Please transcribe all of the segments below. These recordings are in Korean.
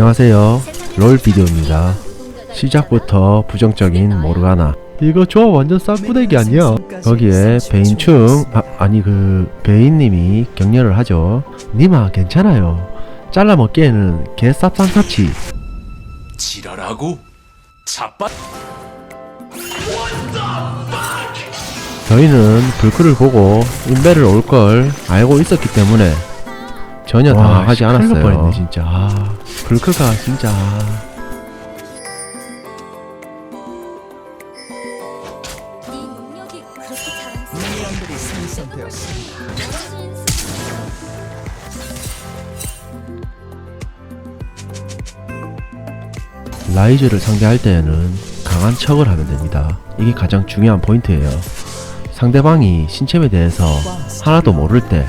안녕하세요. 롤 비디오입니다. 시작부터 부정적인 모르가나. 이거 조합 완전 싹구대기 아니야? 거기에 베인충, 아, 아니 그 베인님이 격려를 하죠. 니마 괜찮아요. 잘라 먹기에는 개 쌉상사치. 지랄하고 자빠 저희는 불크를 보고 인베를 올 걸 알고 있었기 때문에 전혀 와, 당황하지 않았어요. 뻔했네, 진짜. 아, 불크가 진짜. 라이즈를 상대할 때에는 강한 척을 하면 됩니다. 이게 가장 중요한 포인트예요. 상대방이 신체에 대해서 하나도 모를 때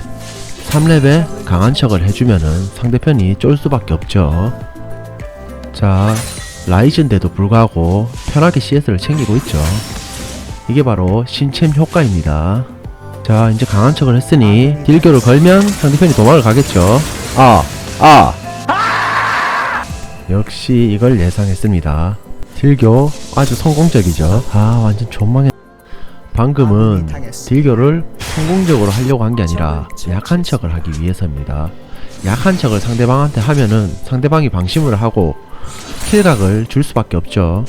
3렙에 강한 척을 해주면은 상대편이 쫄 수밖에 없죠. 자, 라이즈인데도 불구하고 편하게 CS를 챙기고 있죠. 이게 바로 신챔 효과입니다. 자, 이제 강한 척을 했으니 딜교를 걸면 상대편이 도망을 가겠죠. 아, 아, 역시 이걸 예상했습니다. 딜교 아주 성공적이죠. 아 완전 존망해. 방금은 딜교를 성공적으로 하려고 한 게 아니라 약한 척을 하기 위해서입니다. 약한 척을 상대방한테 하면은 상대방이 방심을 하고 킬각을 줄 수밖에 없죠.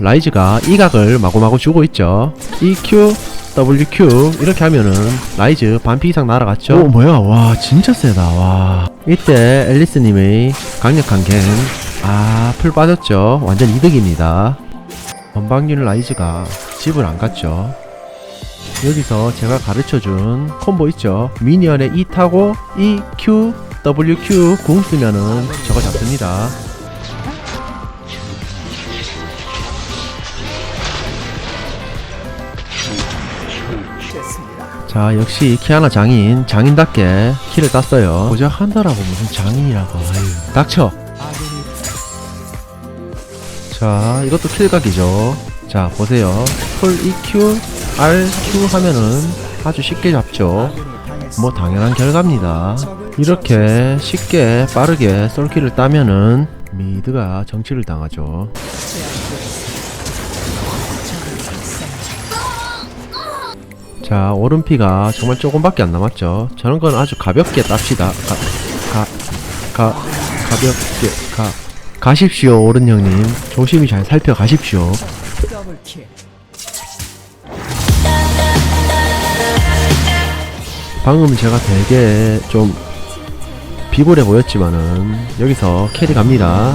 라이즈가 이 각을 마구마구 주고 있죠. EQ, WQ 이렇게 하면은 라이즈 반피 이상 날아갔죠. 오 뭐야 와 진짜 세다 와 이때 앨리스님의 강력한 갱, 아, 풀 빠졌죠. 완전 이득입니다. 건방진 라이즈가 집을 안 갔죠. 여기서 제가 가르쳐준 콤보 있죠. 미니언에 E 타고 E, Q, WQ 궁 쓰면은 저거 잡습니다. 자, 역시 키아나 장인, 장인답게 키를 땄어요. 고작 한다라고 무슨 장인이라고, 아유. 닥쳐! 자, 이것도 킬각이죠. 자, 보세요. 풀 EQ, RQ 하면은 아주 쉽게 잡죠. 뭐 당연한 결과입니다. 이렇게 쉽게 빠르게 솔킬을 따면은 미드가 정치를 당하죠. 자, 오른피가 정말 조금밖에 안 남았죠. 저런 건 아주 가볍게 땁시다. 가, 가, 가, 가볍게, 가, 가십시오, 오른 형님. 조심히 잘 살펴가십시오. 방금 제가 되게 좀 비굴해 보였지만은 여기서 캐리 갑니다.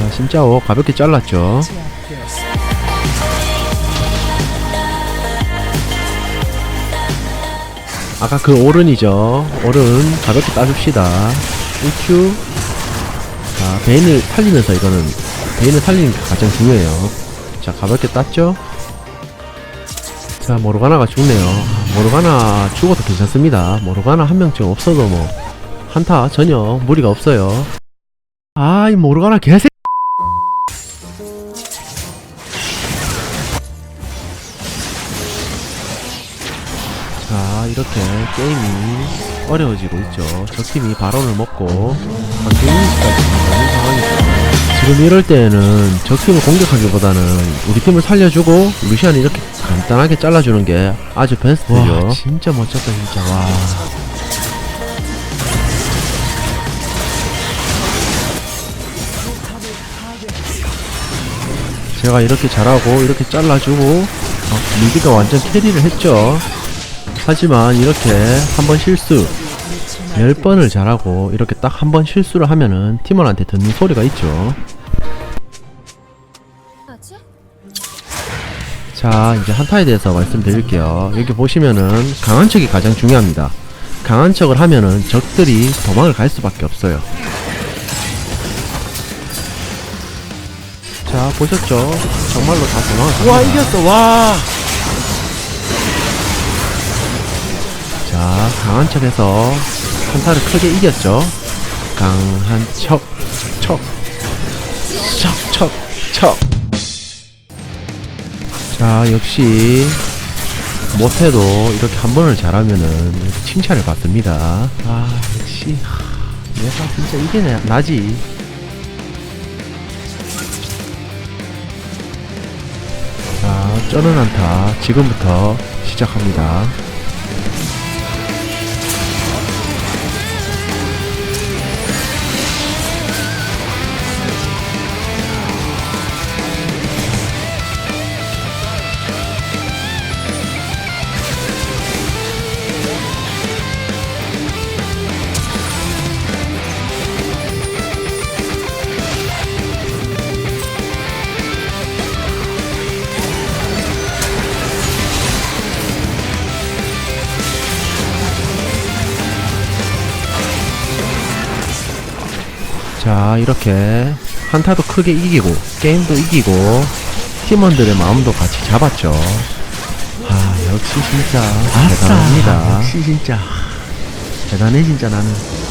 자, 심짜오 가볍게 잘랐죠. 아까 그 오른이죠. 오른 가볍게 따줍시다. EQ. 자, 베인을 살리면서 이거는 베인을 살리는 게 가장 중요해요. 자, 가볍게 땄죠? 자, 모르가나가 죽네요. 모르가나 죽어도 괜찮습니다. 모르가나 한 명쯤 없어도 뭐 한타 전혀 무리가 없어요. 아, 이 모르가나 개새. 자, 이렇게 게임이 어려워지고 있죠. 저 팀이 바론을 먹고 강경민까지 가는 상황이죠. 지금 이럴 때에는 저 팀을 공격하기보다는 우리 팀을 살려주고 루시안이 이렇게 간단하게 잘라주는 게 아주 베스트죠. 와, 진짜 멋졌다 진짜 와. 제가 이렇게 잘하고 이렇게 잘라주고 어, 미드가 완전 캐리를 했죠. 하지만 이렇게 한 번 실수 10번을 잘하고 이렇게 딱 한 번 실수를 하면은 팀원한테 듣는 소리가 있죠. 자, 이제 한타에 대해서 말씀드릴게요. 여기 보시면은 강한 척이 가장 중요합니다. 강한 척을 하면은 적들이 도망을 갈 수밖에 없어요. 자, 보셨죠? 정말로 다 도망을 갑니다. 와 이겼어 와 자, 강한 척에서 한타를 크게 이겼죠. 강한 척, 척, 척, 척, 척. 자, 역시 못해도 이렇게 한 번을 잘하면은 칭찬을 받습니다. 아, 역시. 하, 내가 진짜 이게 나, 나지. 자, 쩌는 안타 지금부터 시작합니다. 자, 이렇게 한타도 크게 이기고 게임도 이기고 팀원들의 마음도 같이 잡았죠. 아, 역시 진짜 대단합니다. 역시 진짜. 대단해 진짜 나는.